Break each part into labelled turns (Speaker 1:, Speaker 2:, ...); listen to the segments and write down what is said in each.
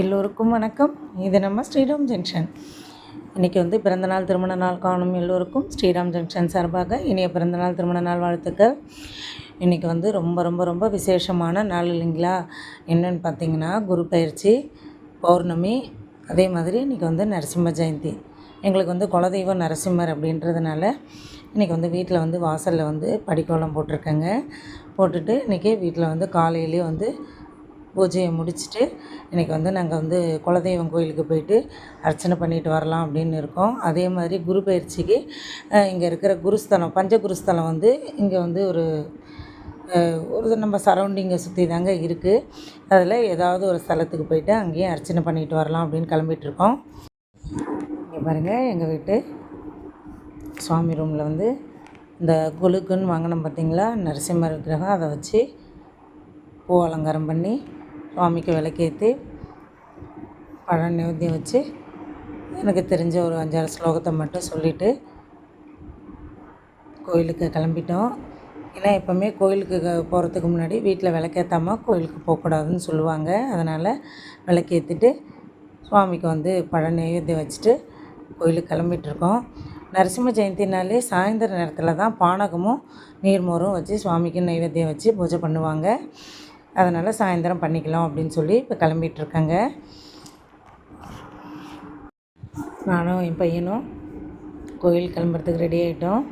Speaker 1: எல்லோருக்கும் வணக்கம். இது நம்ம ஸ்ரீராம் ஜங்ஷன். இன்றைக்கி வந்து பிறந்தநாள் திருமண நாள் காணும் எல்லோருக்கும் ஸ்ரீராம் ஜங்ஷன் சார்பாக இனிய பிறந்தநாள் திருமண நாள் வாழ்த்துக்கள். இன்றைக்கி வந்து ரொம்ப ரொம்ப ரொம்ப விசேஷமான நாள் இல்லைங்களா? என்னென்னு பார்த்தீங்கன்னா குரு பயிற்சி பௌர்ணமி அதே மாதிரி இன்றைக்கி வந்து நரசிம்ம ஜெயந்தி. எங்களுக்கு வந்து குலதெய்வம் நரசிம்மர் அப்படின்றதுனால இன்றைக்கி வந்து வீட்டில் வந்து வாசலில் வந்து படிக்கோலம் போட்டிருக்கேங்க. போட்டுட்டு இன்றைக்கி வீட்டில் வந்து காலையிலேயே வந்து பூஜையை முடிச்சுட்டு இன்றைக்கி வந்து நாங்கள் வந்து குலதெய்வம் கோயிலுக்கு போயிட்டு அர்ச்சனை பண்ணிட்டு வரலாம் அப்படின்னு இருக்கோம். அதே மாதிரி குரு பயிற்சிக்கு இங்கே இருக்கிற குருஸ்தலம் பஞ்ச குருஸ்தலம் வந்து இங்கே வந்து ஒரு ஒரு நம்ம சரௌண்டிங்கை சுற்றி தாங்க இருக்குது அதில் ஏதாவது ஒரு ஸ்தலத்துக்கு போயிட்டு அங்கேயும் அர்ச்சனை பண்ணிட்டு வரலாம் அப்படின்னு கிளம்பிகிட்ருக்கோம் இங்கே பாருங்கள் எங்கள் வீட்டு சுவாமி ரூமில் வந்து இந்த கொலுக்குன்னு வாங்கினோம் பார்த்தீங்களா நரசிம்மர் விக்கிரகம். அதை வச்சு பூ அலங்காரம் பண்ணி சுவாமிக்கு விளக்கேற்றி பழம் நைவேத்தியம் வச்சு எனக்கு தெரிஞ்ச ஒரு அஞ்சாறு ஸ்லோகத்தை மட்டும் சொல்லிவிட்டு கோயிலுக்கு கிளம்பிட்டோம். ஏன்னா எப்போவுமே கோயிலுக்கு போகிறதுக்கு முன்னாடி வீட்டில் விளக்கேற்றாம கோயிலுக்கு போகக்கூடாதுன்னு சொல்லுவாங்க. அதனால் விளக்கேற்றிட்டு சுவாமிக்கு வந்து பழம் நெய்வேத்தியம் வச்சுட்டு கோயிலுக்கு கிளம்பிட்டுருக்கோம். நரசிம்ம ஜெயந்தினாலே சாயந்தர நேரத்தில் தான் பானகமும் நீர்மோரும் வச்சு சுவாமிக்கு நைவேத்தியம் வச்சு பூஜை பண்ணுவாங்க. அதனால் சாயந்தரம் பண்ணிக்கலாம் அப்படின்னு சொல்லி இப்போ கிளம்பிகிட்ருக்கேங்க நானும் என் பையனும் கோயில் கிளம்புறதுக்கு ரெடி ஆகிட்டோம்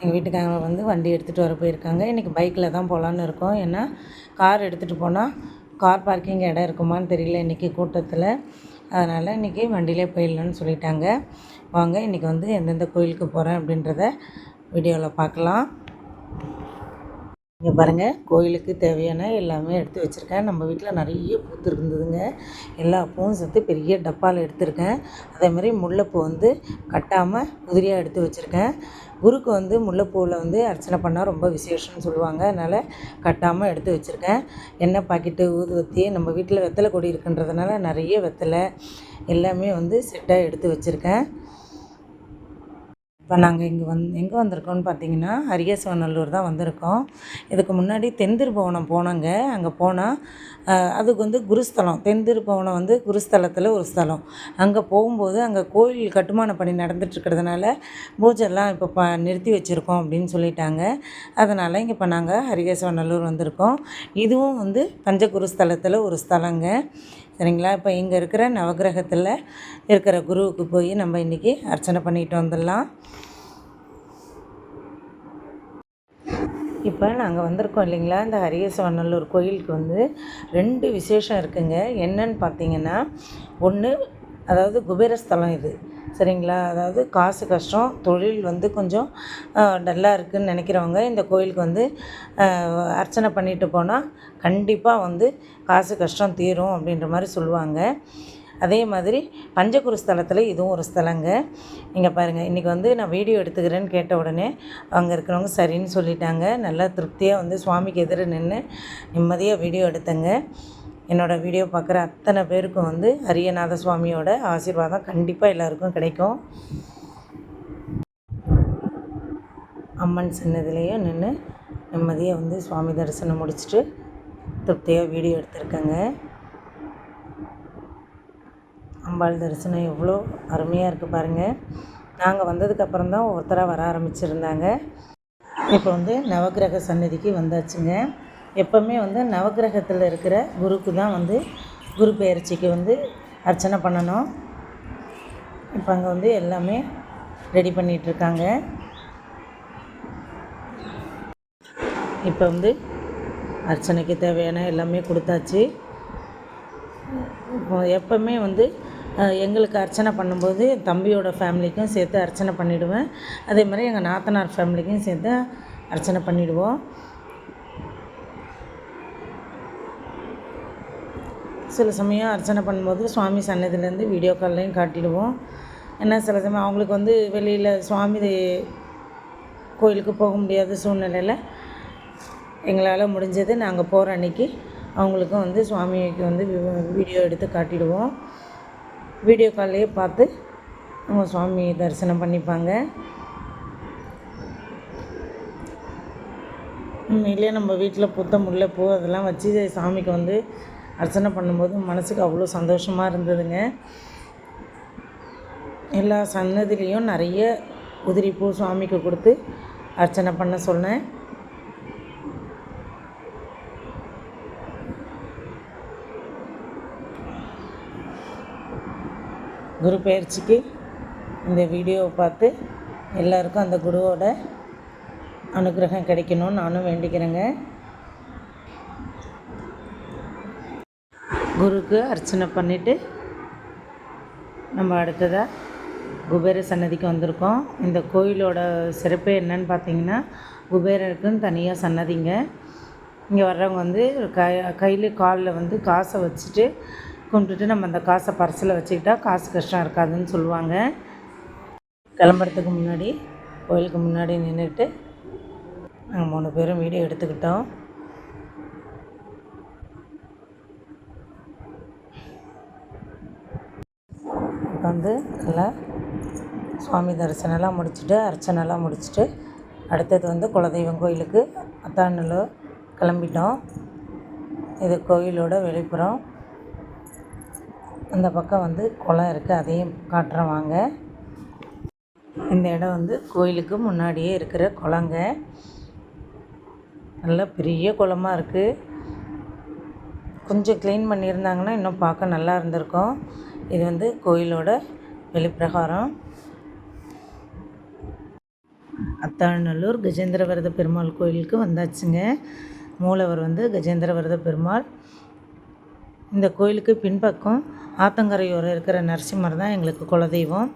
Speaker 1: எங்கள் வீட்டுக்காரங்க வந்து வண்டி எடுத்துகிட்டு வர போயிருக்காங்க. இன்றைக்கி பைக்கில் தான் போகலான்னு இருக்கோம். ஏன்னா கார் எடுத்துகிட்டு போனால் கார் பார்க்கிங் இடம் இருக்குமான்னு தெரியல இன்றைக்கி கூட்டத்தில். அதனால் இன்றைக்கி வண்டியிலே போயிடலான்னு சொல்லிட்டாங்க. வாங்க இன்றைக்கி வந்து எந்தெந்த கோயிலுக்கு போகிறேன் அப்படின்றத வீடியோவில் பார்க்கலாம். இங்கே பாருங்கள் கோயிலுக்கு தேவையான எல்லாமே எடுத்து வச்சுருக்கேன். நம்ம வீட்டில் நிறைய பூத்து இருந்ததுங்க. எல்லா பூவும் சேர்த்து பெரிய டப்பாவில் எடுத்திருக்கேன். அதே மாதிரி முல்லைப்பூ வந்து கட்டாமல் உதிரியாக எடுத்து வச்சுருக்கேன். குருக்கு வந்து முல்லைப்பூவில் வந்து அர்ச்சனை பண்ணால் ரொம்ப விசேஷம்னு சொல்லுவாங்க. அதனால் கட்டாமல் எடுத்து வச்சுருக்கேன். எண்ணெய் பாக்கெட்டு ஊதுவத்தி நம்ம வீட்டில் வெத்தலை கொடி இருக்குன்றதுனால நிறைய வெத்தலை எல்லாமே வந்து செட்டாக எடுத்து வச்சுருக்கேன். இப்போ நாங்கள் இங்கே வந் எங்கே வந்திருக்கோம்னு பார்த்தீங்கன்னா அரியசவநல்லூர் தான் வந்திருக்கோம். இதுக்கு முன்னாடி தென்திருபவனம் போனோங்க. அங்கே போனால் அதுக்கு வந்து குருஸ்தலம். தென்திருபவனம் வந்து குருஸ்தலத்தில் ஒரு ஸ்தலம். அங்கே போகும்போது அங்கே கோயில் கட்டுமான பணி நடந்துட்டுருக்கிறதுனால பூஜைலாம் இப்போ ப நிறுத்தி வச்சுருக்கோம் அப்படின்னு சொல்லிட்டாங்க. அதனால் இங்கே இப்போ நாங்கள் ஹரிகேசவநல்லூர் வந்திருக்கோம். இதுவும் வந்து பஞ்சகுருஸ்தலத்தில் ஒரு ஸ்தலங்க. சரிங்களா? இப்போ இங்கே இருக்கிற நவகிரகத்தில் இருக்கிற குருவுக்கு போய் நம்ம இன்றைக்கி அர்ச்சனை பண்ணிட்டு வந்துடலாம். இப்போ நாங்கள் வந்திருக்கோம் இல்லைங்களா? இந்த ஹரியசவநல்லூர் கோயிலுக்கு வந்து ரெண்டு விசேஷம் இருக்குங்க. என்னன்னு பார்த்தீங்கன்னா ஒன்று அதாவது குபேரஸ்தலம் இது. சரிங்களா? அதாவது காசு கஷ்டம் தொழில் வந்து கொஞ்சம் டல்லாக இருக்குதுன்னு நினைக்கிறவங்க இந்த கோயிலுக்கு வந்து அர்ச்சனை பண்ணிட்டு போனால் கண்டிப்பாக வந்து காசு கஷ்டம் தீரும் அப்படின்ற மாதிரி சொல்லுவாங்க. அதே மாதிரி பஞ்சகுரு ஸ்தலத்தில் இதுவும் ஒரு ஸ்தலங்க. இங்கே பாருங்கள் இன்றைக்கி வந்து நான் வீடியோ எடுத்துக்கிறேன்னு கேட்ட உடனே அங்கே இருக்கிறவங்க சரின்னு சொல்லிட்டாங்க. நல்லா திருப்தியாக வந்து சுவாமிக்கு எதிர நின்று நிம்மதியாக வீடியோ எடுத்தேங்க. என்னோடய வீடியோ பார்க்குற அத்தனை பேருக்கும் வந்து அரியநாத சுவாமியோட ஆசீர்வாதம் கண்டிப்பாக எல்லாருக்கும் கிடைக்கும். அம்மன் சின்னதுலேயும் நின்று நிம்மதியாக வந்து சுவாமி தரிசனம் முடிச்சுட்டு திருப்தியாக வீடியோ எடுத்திருக்கேங்க. அம்பாள் தரிசனம் எவ்வளோ அருமையாக இருக்குது பாருங்கள் நாங்கள் வந்ததுக்கப்புறம் தான் ஒருத்தராக வர ஆரம்பிச்சிருந்தாங்க. இப்போ வந்து நவக்கிரக சன்னதிக்கு வந்தாச்சுங்க. எப்போவுமே வந்து நவக்கிரகத்தில் இருக்கிற குருக்கு தான் வந்து குரு பெயர்ச்சிக்கு வந்து அர்ச்சனை பண்ணணும். இப்போ அங்கே வந்து எல்லாமே ரெடி பண்ணிகிட்ருக்காங்க இப்போ வந்து அர்ச்சனைக்கு தேவையான எல்லாமே கொடுத்தாச்சு. இப்போ எப்போவுமே வந்து எங்களுக்கு அர்ச்சனை பண்ணும்போது என் தம்பியோட ஃபேமிலிக்கும் சேர்த்து அர்ச்சனை பண்ணிவிடுவேன் அதே மாதிரி எங்கள் நாத்தனார் ஃபேமிலிக்கும் சேர்த்து அர்ச்சனை பண்ணிவிடுவோம் சில சமயம் அர்ச்சனை பண்ணும்போது சுவாமி சன்னதிலேருந்து வீடியோ கால்லையும் காட்டிடுவோம். ஏன்னா சில சமயம் அவங்களுக்கு வந்து வெளியில் சுவாமி கோயிலுக்கு போக முடியாத சூழ்நிலையில் எங்களால் முடிஞ்சது நாங்கள் போகிற அன்னைக்கு அவங்களுக்கும் வந்து சுவாமிக்கு வந்து வீடியோ எடுத்து காட்டிடுவோம். வீடியோ கால்லையே பார்த்து அவங்க சுவாமி தரிசனம் பண்ணிப்பாங்க. உண்மையிலே நம்ம வீட்டில் புத்த முல்லைப்பூ அதெல்லாம் வச்சு சாமிக்கு வந்து அர்ச்சனை பண்ணும்போது மனதுக்கு அவ்வளோ சந்தோஷமாக இருந்ததுங்க. எல்லா சன்னதிலையும் நிறைய உதிரிப்பூ சுவாமிக்கு கொடுத்து அர்ச்சனை பண்ண சொன்னேன். குரு பயிற்சிக்கு இந்த வீடியோவை பார்த்து எல்லாருக்கும் அந்த குருவோட அனுகிரகம் கிடைக்கணும்னு நானும் வேண்டிக்கிறேங்க. குருக்கு அர்ச்சனை பண்ணிவிட்டு நம்ம அடுத்ததாக குபேர சன்னதிக்கு வந்திருக்கோம். இந்த கோயிலோட சிறப்பு என்னன்னு பார்த்தீங்கன்னா குபேரருக்குன்னு தனியாக சன்னதிங்க. இங்கே வர்றவங்க வந்து க கையில் காலில் வந்து காசை வச்சுட்டு கும்பிட்டுட்டு நம்ம அந்த காசை பர்ஸில் வச்சுக்கிட்டா காசு கஷ்டம் இருக்காதுன்னு சொல்லுவாங்க. கிளம்புறதுக்கு முன்னாடி கோயிலுக்கு முன்னாடி நின்றுட்டு நாங்கள் மூணு பேரும் வீடியோ எடுத்துக்கிட்டோம். இப்போ வந்து நல்லா சுவாமி தரிசனம்லாம் முடிச்சுட்டு அர்ச்சனைலாம் முடிச்சுட்டு அடுத்தது வந்து குலதெய்வம் கோயிலுக்கு அத்தானூர் கிளம்பிட்டோம். இது கோயிலோட வெளிப்புறம். அந்த பக்கம் வந்து குளம் இருக்குது அதையும் காட்டுறோம் வாங்க. இந்த இடம் வந்து கோயிலுக்கு முன்னாடியே இருக்கிற குளங்க. நல்லா பெரிய குளமாக இருக்குது கொஞ்சம் க்ளீன் பண்ணியிருந்தாங்கன்னா இன்னும் பார்க்க நல்லா இருந்திருக்கும். இது வந்து கோயிலோட வெளிப்பிரகாரம். அத்தாழ்நல்லூர் கஜேந்திரவரத பெருமாள் கோயிலுக்கு வந்தாச்சுங்க. மூலவர் வந்து கஜேந்திரவரத பெருமாள். இந்த கோயிலுக்கு பின்பக்கம் ஆத்தங்கரையோரம் இருக்கிற நரசிம்மர் தான் எங்களுக்கு குலதெய்வம்.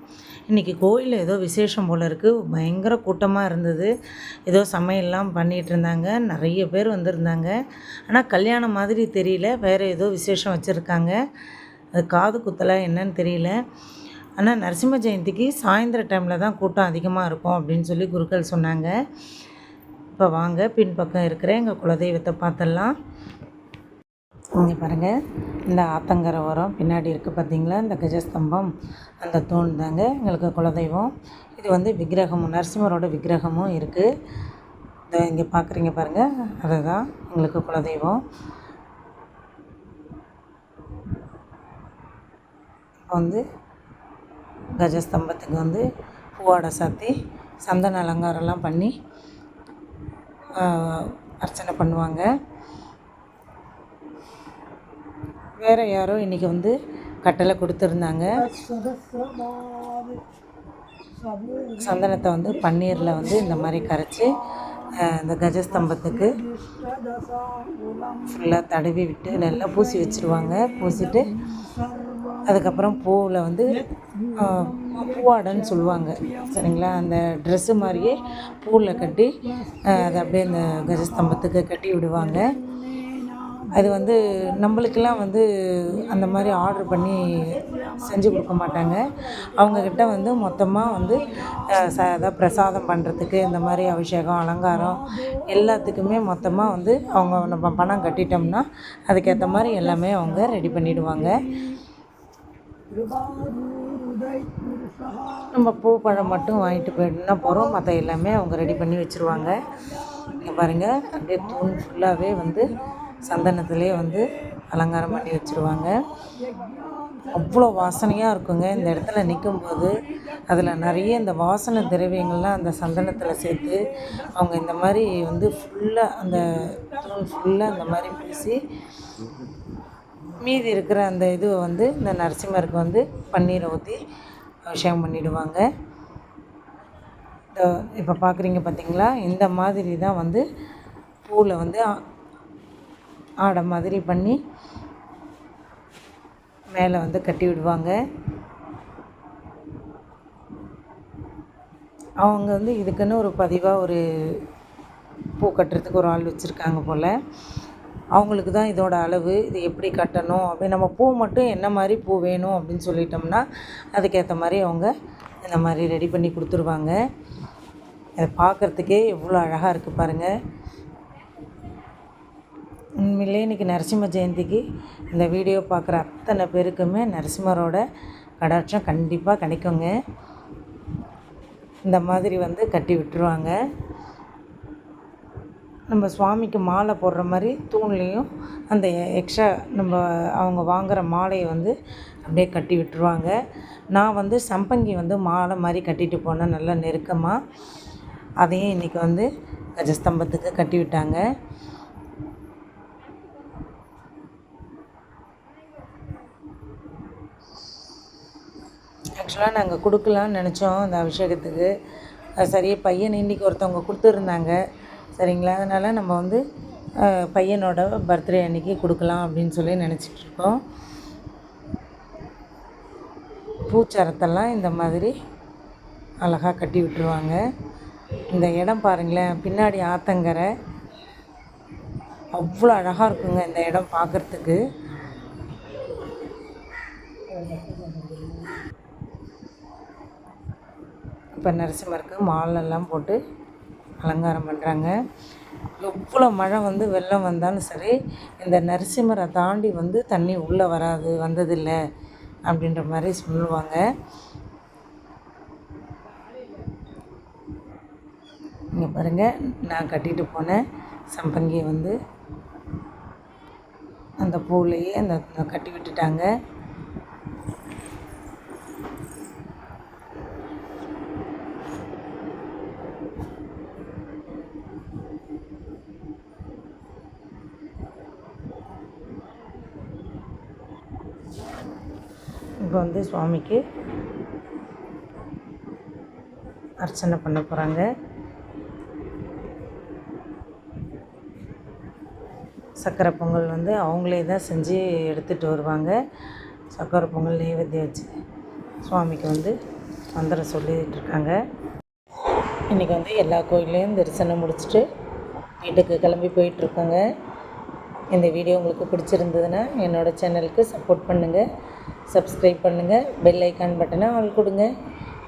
Speaker 1: இன்றைக்கி கோயிலில் ஏதோ விசேஷம் போல் இருக்குது பயங்கர கூட்டமாக இருந்தது. ஏதோ சமையல்லாம் பண்ணிகிட்டு இருந்தாங்க. நிறைய பேர் வந்திருந்தாங்க. ஆனால் கல்யாணம் மாதிரி தெரியல. வேறு ஏதோ விசேஷம் வச்சுருக்காங்க. அது காது குத்தலாம் என்னன்னு தெரியல. ஆனால் நரசிம்ம ஜெயந்திக்கு சாயந்தர டைமில் தான் கூட்டம் அதிகமாக இருக்கும் அப்படின்னு சொல்லி குருக்கள் சொன்னாங்க. இப்போ வாங்க பின்பக்கம் இருக்கிற எங்கள் குலதெய்வத்தை பார்த்துடலாம். இங்கே பாருங்கள் இந்த ஆத்தங்கரை ஓரம் பின்னாடி இருக்குது பார்த்தீங்களா இந்த கஜஸ்தம்பம் அந்த தூண் தாங்க எங்களுக்கு குலதெய்வம். இது வந்து விக்கிரகமும் நரசிம்மரோட விக்கிரகமும் இருக்குது இதை இங்கே பார்க்குறீங்க பாருங்கள் அதுதான் எங்களுக்கு குலதெய்வம். வந்து கஜஸ்தம்பத்துக்கு வந்து பூவாடை சாத்தி சந்தன அலங்காரம்லாம் பண்ணி அர்ச்சனை பண்ணுவாங்க. வேறு யாரோ இன்றைக்கி வந்து கட்டளை கொடுத்துருந்தாங்க. சந்தனத்தை வந்து பன்னீரில் வந்து இந்த மாதிரி கரைச்சி இந்த கஜஸ்தம்பத்துக்கு ஃபுல்லாக தடவி விட்டு நல்லா பூசி வச்சுருவாங்க. பூசிட்டு அதுக்கப்புறம் பூவில் வந்து பூவாடைன்னு சொல்லுவாங்க. சரிங்களா? அந்த ட்ரெஸ்ஸு மாதிரியே பூவில் கட்டி அதை அப்படியே இந்த கஜஸ்தம்பத்துக்கு கட்டி விடுவாங்க. அது வந்து நம்மளுக்கெல்லாம் வந்து அந்த மாதிரி ஆர்டர் பண்ணி செஞ்சு கொடுக்க மாட்டாங்க. அவங்கக்கிட்ட வந்து மொத்தமாக வந்து ச அதான் பிரசாதம் பண்ணுறதுக்கு இந்த மாதிரி அபிஷேகம் அலங்காரம் எல்லாத்துக்குமே மொத்தமாக வந்து அவங்க நம்ம பணம் கட்டிட்டோம்னா அதுக்கேற்ற மாதிரி எல்லாமே அவங்க ரெடி பண்ணிவிடுவாங்க நம்ம பூ பழம் மட்டும் வாங்கிட்டு போயிட்டுனா போகிறோம் மற்ற எல்லாமே அவங்க ரெடி பண்ணி வச்சுருவாங்க. இங்கே பாருங்கள் அப்படியே தூண் ஃபுல்லாகவே வந்து சந்தனத்துலேயே வந்து அலங்காரம் பண்ணி வச்சுருவாங்க. அவ்வளோ வாசனையாக இருக்குங்க. இந்த இடத்துல நிற்கும்போது அதில் நிறைய இந்த வாசனை திரவியங்கள்லாம் அந்த சந்தனத்தில் சேர்த்து அவங்க இந்த மாதிரி வந்து ஃபுல்லாக அந்த தூண் ஃபுல்லாக இந்த மாதிரி பூசி மீதி இருக்கிற அந்த இதுவை வந்து இந்த நரசிம்மருக்கு வந்து பன்னீரை ஊற்றி அபிஷேகம் பண்ணிவிடுவாங்க இந்த இப்போ பார்க்குறீங்க பார்த்தீங்களா இந்த மாதிரி தான் வந்து பூவில் வந்து ஆடை மாதிரி பண்ணி மேலே வந்து கட்டி விடுவாங்க. அவங்க வந்து இதுக்குன்னு ஒரு பதிவாக ஒரு பூ கட்டுறதுக்கு ஒரு ஆள் வச்சுருக்காங்க போல். அவங்களுக்கு தான் இதோட அளவு இது எப்படி கட்டணும் அப்படி நம்ம பூ மட்டும் என்ன மாதிரி பூ வேணும் அப்படின்னு சொல்லிட்டோம்னா அதுக்கேற்ற மாதிரி அவங்க இந்த மாதிரி ரெடி பண்ணி கொடுத்துருவாங்க. அதை பார்க்குறதுக்கே எவ்வளோ அழகாக இருக்குது பாருங்கள் உண்மையிலே இன்றைக்கி நரசிம்ம ஜெயந்திக்கு இந்த வீடியோ பார்க்குற அத்தனை பேருக்குமே நரசிம்மரோட கடாட்சம் கண்டிப்பாக கிடைக்குங்க. இந்த மாதிரி வந்து கட்டி விட்டுருவாங்க. நம்ம சுவாமிக்கு மாலை போடுற மாதிரி தூண்லேயும் அந்த எக்ஸ்ட்ரா நம்ம அவங்க வாங்குகிற மாலையை வந்து அப்படியே கட்டி விட்டுருவாங்க. நான் வந்து சம்பங்கி வந்து மாலை மாதிரி கட்டிட்டு போனேன் நல்லா நெருக்கமாக அதையும் இன்றைக்கி வந்து கஜஸ்தம்பத்துக்கு கட்டி விட்டாங்க. ஆக்சுவலாக நாங்கள் கொடுக்கலான்னு நினச்சோம் அந்த அபிஷேகத்துக்கு. அது சரியாக பையன் இன்றைக்கி ஒருத்தவங்க கொடுத்துருந்தாங்க. சரிங்களா? அதனால் நம்ம வந்து பையனோட பர்த்டே அன்றைக்கி கொடுக்கலாம் அப்படின்னு சொல்லி நினச்சிட்ருக்கோம். பூச்சரத்தெல்லாம் இந்த மாதிரி அழகாக கட்டி விட்டுருவாங்க. இந்த இடம் பாருங்களேன் பின்னாடி ஆத்தங்கரை. அவ்வளோ அழகாக இருக்குங்க இந்த இடம் பார்க்குறதுக்கு இப்போ நரசிம்மருக்கு மாலெல்லாம் போட்டு அலங்காரம் பண்ணுறாங்க எவ்வளோ மழை வந்து வெள்ளம் வந்தாலும் சரி இந்த நரசிம்மரை தாண்டி வந்து தண்ணி உள்ளே வராது வந்ததில்லை அப்படின்ற மாதிரி சொல்லுவாங்க. இங்கே பாருங்கள் நான் கட்டிட்டு போனேன் சம்பங்கியை வந்து அந்த பூவிலையே அந்த கட்டி விட்டுட்டாங்க. இப்போ வந்து சுவாமிக்கு அர்ச்சனை பண்ண போகிறாங்க சக்கரை பொங்கல் வந்து அவங்களே தான் செஞ்சு எடுத்துகிட்டு வருவாங்க. சக்கரை பொங்கல் நெய்வேத்தியம் வச்சு சுவாமிக்கு வந்து வந்துட சொல்லிகிட்டு இருக்காங்க. இன்றைக்கி வந்து எல்லா கோயிலையும் தரிசனம் முடிச்சுட்டு வீட்டுக்கு கிளம்பி போயிட்டுருக்கோங்க இந்த வீடியோ உங்களுக்கு பிடிச்சிருந்ததுன்னா என்னோடய சேனலுக்கு சப்போர்ட் பண்ணுங்கள் சப்ஸ்கிரைப் பண்ணுங்கள் பெல் ஐக்கான் பட்டனை ஆள் கொடுங்க.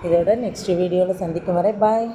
Speaker 1: இதோட நெக்ஸ்ட் வீடியோவில் சந்திக்கும் வரை பாய்